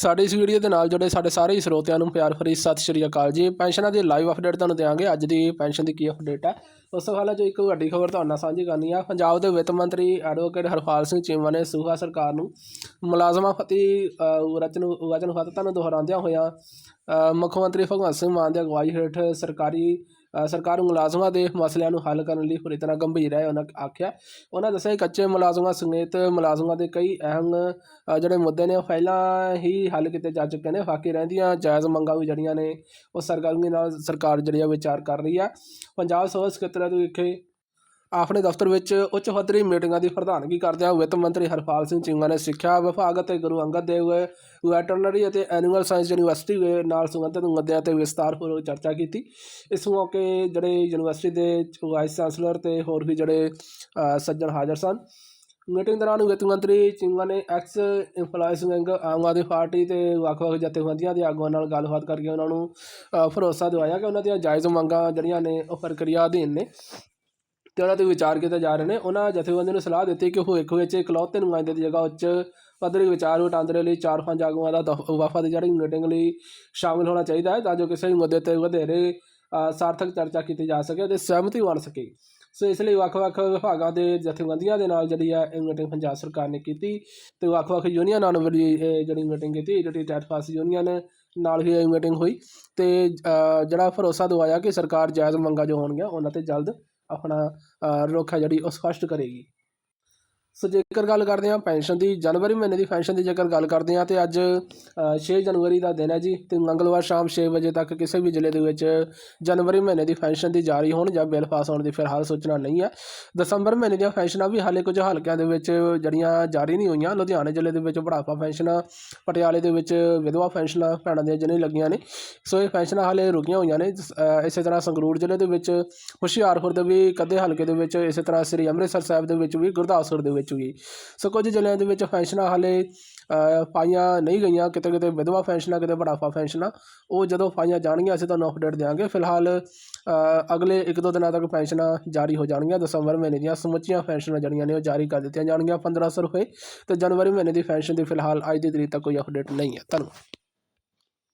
ਸਾਡੇ ਇਸ ਵੀਡੀਓ ਦੇ ਨਾਲ ਜੁੜੇ ਸਾਡੇ ਸਾਰੇ ਹੀ ਸਰੋਤਿਆਂ ਨੂੰ ਪਿਆਰ ਭਰੀ ਸਤਿ ਸ਼੍ਰੀ ਅਕਾਲ ਜੀ। ਪੈਨਸ਼ਨਾਂ ਦੀ ਲਾਈਵ ਅਪਡੇਟ ਤੁਹਾਨੂੰ ਦਿਆਂਗੇ। ਅੱਜ ਦੀ ਪੈਨਸ਼ਨ ਦੀ ਕੀ ਅਪਡੇਟ ਹੈ? ਉਸ ਤੋਂ ਪਹਿਲਾਂ ਜੋ ਇੱਕ ਵੱਡੀ ਖਬਰ ਤੁਹਾਡੇ ਨਾਲ ਸਾਂਝੀ ਕਰਨੀ ਆ, ਪੰਜਾਬ ਦੇ ਵਿੱਤ ਮੰਤਰੀ ਐਡਵੋਕੇਟ ਹਰਪਾਲ ਸਿੰਘ ਚੀਮਾ ਨੇ ਸੂਹਾ ਸਰਕਾਰ ਨੂੰ ਮੁਲਾਜ਼ਮਾਂ ਫਤੀ ਰਚਨ ਰਚਨ, ਵਚਨਬੱਧਤਾ ਨੂੰ ਦੁਹਰਾਉਂਦਿਆਂ ਹੋਇਆਂ ਮੁੱਖ ਮੰਤਰੀ ਭਗਵੰਤ ਸਿੰਘ ਮਾਨ ਦੀ ਅਗਵਾਈ ਹੇਠ ਸਰਕਾਰੀ ਸਰਕਾਰ ਮੁਲਾਜ਼ਮਾਂ ਦੇ ਮਸਲਿਆਂ ਨੂੰ ਹੱਲ ਕਰਨ ਲਈ ਪੂਰੀ ਤਰ੍ਹਾਂ ਗੰਭੀਰ ਹੈ, ਉਹਨਾਂ ਆਖਿਆ। ਉਹਨਾਂ ਦੱਸਿਆ ਕਿ ਕੱਚੇ ਮੁਲਾਜ਼ਮਾਂ ਸਮੇਤ ਮੁਲਾਜ਼ਮਾਂ ਦੇ ਕਈ ਅਹਿਮ ਜਿਹੜੇ ਮੁੱਦੇ ਨੇ, ਉਹ ਪਹਿਲਾਂ ਹੀ ਹੱਲ ਕੀਤੇ ਜਾ ਚੁੱਕੇ ਨੇ। ਬਾਕੀ ਰਹਿੰਦੀਆਂ ਜਾਇਜ਼ ਮੰਗਾਂ ਵੀ ਜਿਹੜੀਆਂ ਨੇ, ਉਹ ਸਰਗਰਮੀ ਨਾਲ ਸਰਕਾਰ ਜਿਹੜੀ ਆ ਵਿਚਾਰ ਕਰ ਰਹੀ ਆ। ਪੰਜਾਬ ਸੋਚ ਸਕੱਤਰ ਵਿਖੇ ਆਪਣੇ ਦਫ਼ਤਰ ਵਿੱਚ ਉੱਚ ਪੱਧਰੀ ਮੀਟਿੰਗਾਂ ਦੀ ਪ੍ਰਧਾਨਗੀ ਕਰਦਿਆਂ ਵਿੱਤ ਮੰਤਰੀ ਹਰਪਾਲ ਸਿੰਘ ਚੀਮਾ ਨੇ ਸਿੱਖਿਆ ਵਿਭਾਗ ਅਤੇ ਗੁਰੂ ਅੰਗਦ ਦੇਵ ਵੈਟਰਨਰੀ ਅਤੇ ਐਨੀਮਲ ਸਾਇੰਸ ਯੂਨੀਵਰਸਿਟੀ ਦੇ ਨਾਲ ਸੰਬੰਧਿਤ ਮੁੱਦਿਆਂ ਤੇ ਵਿਸਤਾਰਪੂਰਵਕ ਚਰਚਾ ਕੀਤੀ। ਇਸ ਮੌਕੇ ਜਿਹੜੇ ਯੂਨੀਵਰਸਿਟੀ ਦੇ ਵਾਈਸ ਚਾਂਸਲਰ ਤੇ ਹੋਰ ਵੀ ਜਿਹੜੇ ਸੱਜਣ ਹਾਜ਼ਰ ਸਨ। ਮੀਟਿੰਗ ਦੌਰਾਨ ਵਿੱਤ ਮੰਤਰੀ ਚਿੰਗਾ ਨੇ ex employees wing, Aam Aadmi Party ਤੇ ਵੱਖ-ਵੱਖ ਜਥੇਬੰਦੀਆਂ ਦੇ ਆਗੂਆਂ ਨਾਲ ਗੱਲਬਾਤ ਕਰਕੇ ਉਹਨਾਂ ਨੂੰ ਭਰੋਸਾ ਦਿਵਾਇਆ ਕਿ ਉਹਨਾਂ ਦੀਆਂ ਜਾਇਜ਼ ਮੰਗਾਂ ਜਿਹੜੀਆਂ ਨੇ ਉਹ ਪ੍ਰਕਿਰਿਆ ਅਧੀਨ ਨੇ। ਤੇ ਉਹਨਾਂ ਤੇ ਵਿਚਾਰ ਕੀਤੇ ਜਾ ਰਹੇ ਨੇ। ਉਹਨਾਂ ਜਥੇਬੰਦੀਆਂ ਨੂੰ ਸਲਾਹ ਦਿੱਤੀ ਕਿ ਭਵਿੱਖ ਵਿੱਚ ਇਕਲੌਤੇ ਨੁਮਾਇੰਦੇ ਦੀ ਜਗ੍ਹਾ ਉੱਚ ਪੱਧਰੀ ਵਿਚਾਰ ਵਟਾਂਦਰੇ ਲਈ ਚਾਰ ਪੰਜ ਆਗੂਆਂ ਦਾ ਦਫ- ਵਫਦ ਜਿਹੜੀ ਮੀਟਿੰਗ ਲਈ ਸ਼ਾਮਿਲ ਹੋਣਾ ਚਾਹੀਦਾ ਹੈ ਤਾਂ ਜੋ ਕਿਸੇ ਵੀ ਮੁੱਦੇ ਤੇ ਵਧੇਰੇ ਸਾਰਥਕ ਚਰਚਾ ਕੀਤੀ ਜਾ ਸਕੇ ਅਤੇ ਸਹਿਮਤੀ ਬਣ ਸਕੇ। ਸੋ ਇਸ ਲਈ ਵੱਖ-ਵੱਖ ਵਿਭਾਗਾਂ ਦੇ ਜਥੇਬੰਦੀਆਂ ਦੇ ਨਾਲ ਜਿਹੜੀ ਆ ਇਹ ਮੀਟਿੰਗ ਪੰਜਾਬ ਸਰਕਾਰ ਨੇ ਕੀਤੀ ਤੇ ਵੱਖ-ਵੱਖ ਯੂਨੀਅਨਾਂ ਨਾਲ ਵੀ ਇਹ ਜਿਹੜੀ ਮੀਟਿੰਗ ਕੀਤੀ, ਜਿਹੜੀ ਟੈਟ ਫਾਸ ਯੂਨੀਅਨ ਨਾਲ ਹੀ ਇਹ ਮੀਟਿੰਗ ਹੋਈ ਤੇ ਜਿਹੜਾ ਭਰੋਸਾ ਦਵਾਇਆ ਕਿ ਸਰਕਾਰ ਜਾਇਜ਼ ਮੰਗਾਂ ਜੋ ਹੋਣਗੀਆਂ ਉਹਨਾਂ ਤੇ ਜਲਦ ਆਪਣਾ ਰੁੱਖ ਹੈ ਜਿਹੜੀ ਉਹ ਸਪਸ਼ਟ ਕਰੇਗੀ। ਸੋ ਜੇਕਰ ਗੱਲ ਕਰਦੇ ਹਾਂ ਪੈਨਸ਼ਨ ਦੀ ਜਨਵਰੀ ਮਹੀਨੇ ਦੀ ਪੈਨਸ਼ਨ ਦੀ ਜੇਕਰ ਗੱਲ ਕਰਦੇ ਹਾਂ ਤੇ ਅੱਜ ਅ, 6 ਜਨਵਰੀ ਦਾ ਦਿਨ ਹੈ ਜੀ ਤੇ ਮੰਗਲਵਾਰ ਸ਼ਾਮ 6 ਵਜੇ ਤੱਕ ਕਿਸੇ ਵੀ ਜ਼ਿਲ੍ਹੇ ਦੇ ਵਿੱਚ ਜਨਵਰੀ ਮਹੀਨੇ ਦੀ ਪੈਨਸ਼ਨ ਦੀ ਜਾਰੀ ਹੋਣ ਜਾਂ ਬਿੱਲ ਪਾਸ ਹੋਣ ਦੀ ਫਿਲਹਾਲ ਸੂਚਨਾ ਨਹੀਂ ਹੈ। ਦਸੰਬਰ ਮਹੀਨੇ ਦੀਆਂ ਪੈਨਸ਼ਨਾਂ ਵੀ ਹਾਲੇ ਕੁਝ ਹਲਕਿਆਂ ਦੇ ਵਿੱਚ ਜਿਹੜੀਆਂ ਜਾਰੀ ਨਹੀਂ ਹੋਈਆਂ ਲੁਧਿਆਣੇ ਜ਼ਿਲ੍ਹੇ ਦੇ ਵਿੱਚ ਬੁਢਾਪਾ ਪੈਨਸ਼ਨਾਂ ਪਟਿਆਲੇ ਦੇ ਵਿੱਚ ਵਿਧਵਾ ਪੈਨਸ਼ਨਾਂ ਭੈਣਾਂ ਦੀਆਂ ਜਿਹਨੇ ਲੱਗੀਆਂ ਨੇ ਸੋ ਇਹ ਪੈਨਸ਼ਨਾਂ ਹਾਲੇ ਰੁਕੀਆਂ ਹੋਈਆਂ ਨੇ ਇਸੇ ਤਰ੍ਹਾਂ ਸੰਗਰੂਰ ਜ਼ਿਲ੍ਹੇ ਦੇ ਵਿੱਚ ਹੁਸ਼ਿਆਰਪੁਰ ਦੇ ਵੀ ਕਦੇ ਹਲਕੇ ਦੇ ਵਿੱਚ ਇਸੇ ਤਰ੍ਹਾਂ ਸ੍ਰੀ ਅੰਮ੍ਰਿਤਸਰ ਸਾਹਿਬ ਦੇ ਵਿੱਚ ਵੀ ਗੁਰਦਾਸਪੁਰ ਦੇ ਵਿੱਚ ਵੀ ਸੋ ਕੁਝ ਜ਼ਿਲ੍ਹਿਆਂ ਦੇ ਵਿੱਚ ਪੈਨਸ਼ਨਾਂ ਹਾਲੇ ਪਾਈਆਂ ਨਹੀਂ ਗਈਆਂ। ਕਿਤੇ ਕਿਤੇ ਵਿਧਵਾ ਪੈਨਸ਼ਨਾਂ ਕਿਤੇ ਬੁਢਾਪਾ ਪੈਨਸ਼ਨਾਂ ਉਹ ਜਦੋਂ ਪਾਈਆਂ ਜਾਣਗੀਆਂ, ਅਸੀਂ ਤੁਹਾਨੂੰ ਅਪਡੇਟ ਦੇਵਾਂਗੇ ਫਿਲਹਾਲ ਅਗਲੇ ਇੱਕ ਦੋ ਦਿਨਾਂ ਤੱਕ ਪੈਨਸ਼ਨਾਂ ਜਾਰੀ ਹੋ ਜਾਣਗੀਆਂ। ਦਸੰਬਰ ਮਹੀਨੇ ਦੀਆਂ ਸਮੁੱਚੀਆਂ ਪੈਨਸ਼ਨਾਂ ਜਿਹੜੀਆਂ ਨੇ, ਉਹ ਜਾਰੀ ਕਰ ਦਿੱਤੀਆਂ ਜਾਣਗੀਆਂ 1500 ਰੁਪਏ। ਤੇ ਜਨਵਰੀ ਮਹੀਨੇ ਦੀ ਪੈਨਸ਼ਨ ਦੀ ਫਿਲਹਾਲ ਅੱਜ ਦੀ ਤਰੀਕ ਤੱਕ ਕੋਈ ਅਪਡੇਟ ਨਹੀਂ ਹੈ। ਧੰਨਵਾਦ।